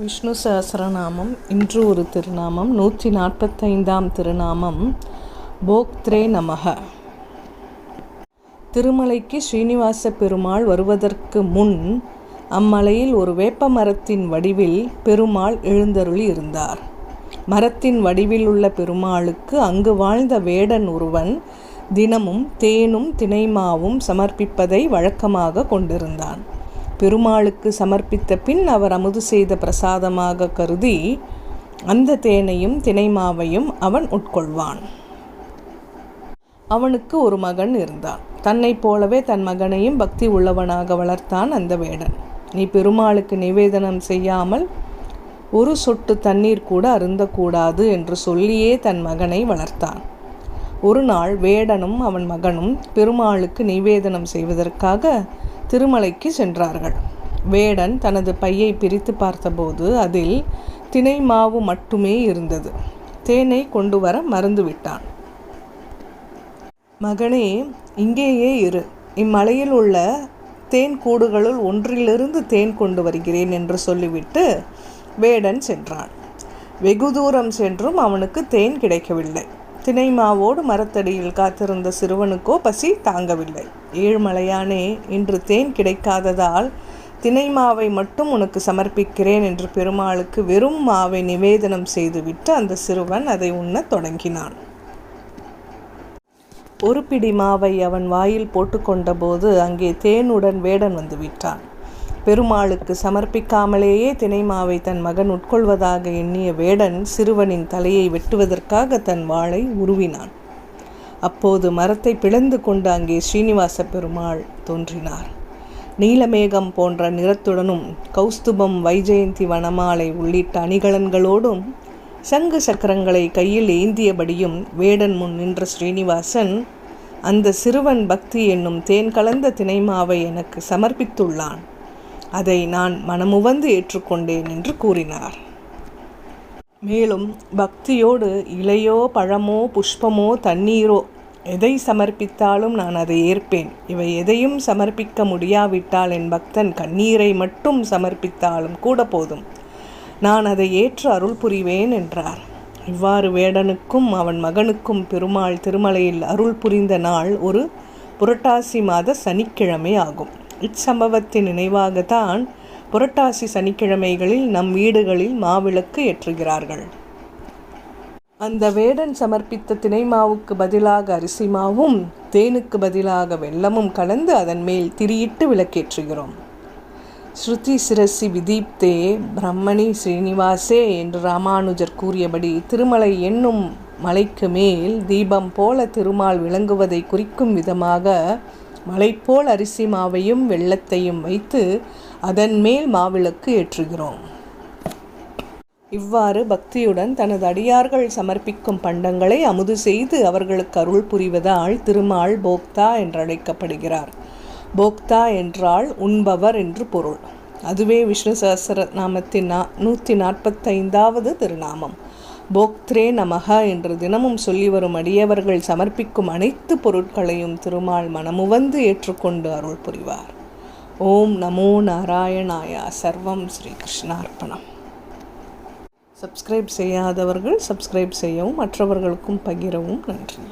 விஷ்ணு சஹசரநாமம் இன்று ஒரு திருநாமம் நூற்றி நாற்பத்தைந்தாம் திருநாமம் போக்த்ரே நமக. திருமலைக்கு ஸ்ரீனிவாச பெருமாள் வருவதற்கு முன் அம்மலையில் ஒரு வேப்ப மரத்தின் வடிவில் பெருமாள் எழுந்தருளி இருந்தார். மரத்தின் வடிவில் உள்ள பெருமாளுக்கு அங்கு வாழ்ந்த வேடன் ஒருவன் தினமும் தேனும் தினைமாவும் சமர்ப்பிப்பதை வழக்கமாக கொண்டிருந்தான். பெருமாளுக்கு சமர்ப்பித்த பின் அவர் அமுது செய்த பிரசாதமாக கருதி அந்த தேனையும் தினைமாவையும் அவன் உட்கொள்வான். அவனுக்கு ஒரு மகன் இருந்தான். தன்னைப் போலவே தன் மகனையும் பக்தி உள்ளவனாக வளர்த்தான் அந்த வேடன். நீ பெருமாளுக்கு நிவேதனம் செய்யாமல் ஒரு சொட்டு தண்ணீர் கூட அருந்தக்கூடாது என்று சொல்லியே தன் மகனை வளர்த்தான். ஒரு நாள் வேடனும் அவன் மகனும் பெருமாளுக்கு நிவேதனம் செய்வதற்காக திருமலைக்கு சென்றார்கள். வேடன் தனது பையை பிரித்து பார்த்தபோது அதில் தினை மாவு மட்டுமே இருந்தது. தேனை கொண்டு வர மறந்துவிட்டான் மகனே இங்கேயே இரு. இம்மலையில் உள்ள தேன் கூடுகளுள் ஒன்றிலிருந்து தேன் கொண்டு வருகிறேன் என்று சொல்லிவிட்டு வேடன் சென்றான். வெகு தூரம் சென்றும் அவனுக்கு தேன் கிடைக்கவில்லை. தினைமாவோடு மரத்தடியில் காத்திருந்த சிறுவனுக்கோ பசி தாங்கவில்லை. ஏழ்மலையானே இன்று தேன் கிடைக்காததால் தினை மாவை மட்டும் உனக்கு சமர்ப்பிக்கிறேன் என்று பெருமாளுக்கு வெறும் மாவை நிவேதனம் செய்துவிட்டு அந்த சிறுவன் அதை உண்ணத் தொடங்கினான். ஒரு பிடி மாவை அவன் வாயில் போட்டுக்கொண்டபோது அங்கே தேனுடன் வேடன் வந்து விட்டான். பெருமாளுக்கு சமர்ப்பிக்காமலேயே தினைமாவை தன் மகன் உட்கொள்வதாக எண்ணிய வேடன் சிறுவனின் தலையை வெட்டுவதற்காக தன் வாளை உருவினான். அப்போது மரத்தை பிளந்து கொண்டு அங்கே ஸ்ரீனிவாச பெருமாள் தோன்றினார். நீலமேகம் போன்ற நிறத்துடனும் கௌஸ்துபம் வைஜெயந்தி வனமாலை உள்ளிட்ட அணிகலன்களோடும் சங்கு சக்கரங்களை கையில் ஏந்தியபடியும் வேடன் முன் நின்ற ஸ்ரீனிவாசன் அந்த சிறுவன் பக்தி என்னும் தேன் கலந்த தினைமாவை எனக்கு சமர்ப்பித்துள்ளான். அதை நான் மனமுவந்து ஏற்றுக்கொண்டேன் என்று கூறினார். மேலும் பக்தியோடு இலையோ பழமோ புஷ்பமோ தண்ணீரோ எதை சமர்ப்பித்தாலும் நான் அதை ஏற்பேன். இவை எதையும் சமர்ப்பிக்க முடியாவிட்டால் என் பக்தன் கண்ணீரை மட்டும் சமர்ப்பித்தாலும் கூட போதும். நான் அதை ஏற்று அருள் புரிவேன் என்றார். இவ்வாறு வேடனுக்கும் அவன் மகனுக்கும் பெருமாள் திருமலையில் அருள் புரிந்த நாள் ஒரு புரட்டாசி மாத சனிக்கிழமை ஆகும். இச்சம்பவத்தின் நினைவாகத்தான் புரட்டாசி சனிக்கிழமைகளில் நம் வீடுகளில் மாவிளக்கு ஏற்றுகிறார்கள். அந்த வேடன் சமர்ப்பித்த தினை மாவுக்கு பதிலாக அரிசி மாவும் தேனுக்கு பதிலாக வெள்ளமும் கலந்து அதன் மேல் திரியிட்டு விளக்கேற்றுகிறோம். ஸ்ருதி சிரசி விதீப்தே பிரம்மணி ஸ்ரீனிவாசே என்று ராமானுஜர் கூறியபடி திருமலை என்னும் மலைக்கு மேல் தீபம் போல திருமால் விளங்குவதை குறிக்கும் விதமாக மலைப்போல் அரிசி மாவையும் வெள்ளத்தையும் வைத்து அதன் மேல் மாவிளக்கு ஏற்றுகிறோம். இவ்வாறு பக்தியுடன் தனது அடியார்கள் சமர்ப்பிக்கும் பண்டங்களை அமுது செய்து அவர்களுக்கு அருள் புரிவதால் திருமால் போக்தா என்றழைக்கப்படுகிறார். போக்தா என்றால் உண்பவர் என்று பொருள். அதுவே விஷ்ணு சஹசிர நாமத்தின் நா நூற்றி நாற்பத்தைந்தாவது திருநாமம். போக்த்ரே நமக என்று தினமும் சொல்லி வரும் அடியவர்கள் சமர்ப்பிக்கும் அனைத்து பொருட்களையும் திருமால் மனமுவந்து ஏற்றுக்கொண்டு அருள் புரிவார். ஓம் நமோ நாராயணாயா சர்வம் ஸ்ரீ கிருஷ்ணார்ப்பணம் சப்ஸ்கிரைப் செய்யாதவர்கள் சப்ஸ்கிரைப் செய்யவும் மற்றவர்களுக்கும் பகிரவும் நன்றி.